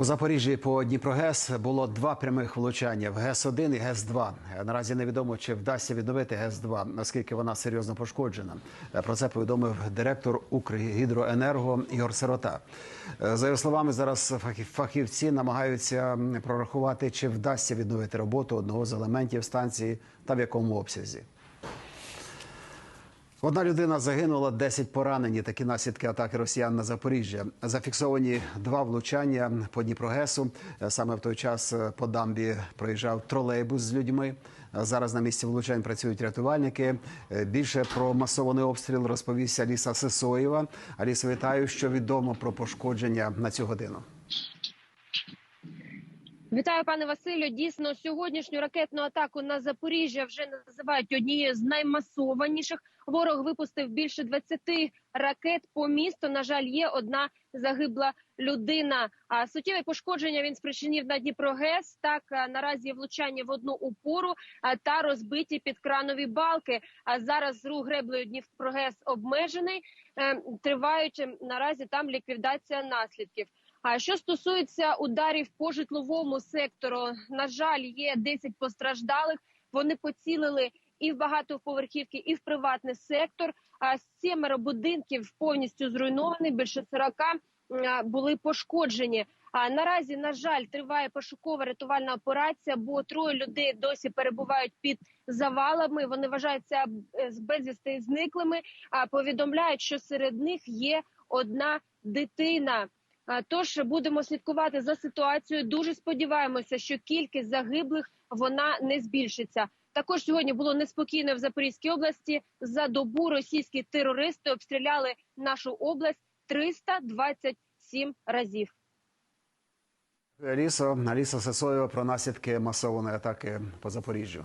У Запоріжжі по Дніпрогес було два прямих влучання в ГЕС-1 і ГЕС-2. Наразі невідомо, чи вдасться відновити ГЕС-2, наскільки вона серйозно пошкоджена. Про це повідомив директор Укргідроенерго Ігор Сирота. За його словами, зараз фахів- фахівці намагаються прорахувати, чи вдасться відновити роботу одного з елементів станції та в якому обсязі. Одна людина загинула, 10 поранені. Такі наслідки атаки росіян на Запоріжжя. Зафіксовані два влучання по Дніпрогесу. Саме в той час по дамбі проїжджав тролейбус з людьми. Зараз на місці влучань працюють рятувальники. Більше про масований обстріл розповість Аліса Сисоєва. Аліса, вітаю, що відомо про пошкодження на цю годину. Вітаю, пане Василю. Дійсно, сьогоднішню ракетну атаку на Запоріжжя вже називають однією з наймасованіших. Ворог випустив більше 20 ракет по місту. На жаль, є одна загибла людина. А суттєве пошкодження він спричинив на Дніпрогес. Так наразі є влучання в одну упору та розбиті підкранові балки. А зараз рух греблею Дніпрогес обмежений. Е, Тривають ем, наразі там ліквідація наслідків. А що стосується ударів по житловому сектору, на жаль, є 10 постраждалих. Вони поцілили і в багатоповерхівки, і в приватний сектор. А сімеро будинків повністю зруйновані. Більше 40 були пошкоджені. А наразі, на жаль, триває пошукова рятувальна операція, бо троє людей досі перебувають під завалами. Вони вважаються безвісти зниклими. А повідомляють, що серед них є одна дитина. Тож будемо слідкувати за ситуацією. Дуже сподіваємося, що кількість загиблих вона не збільшиться. Також сьогодні було неспокійно в Запорізькій області. За добу російські терористи обстріляли нашу область 327 разів. Алісо, Аліса Сисоєва про наслідки масованої атаки по Запоріжжю.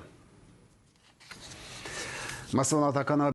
Масована атака на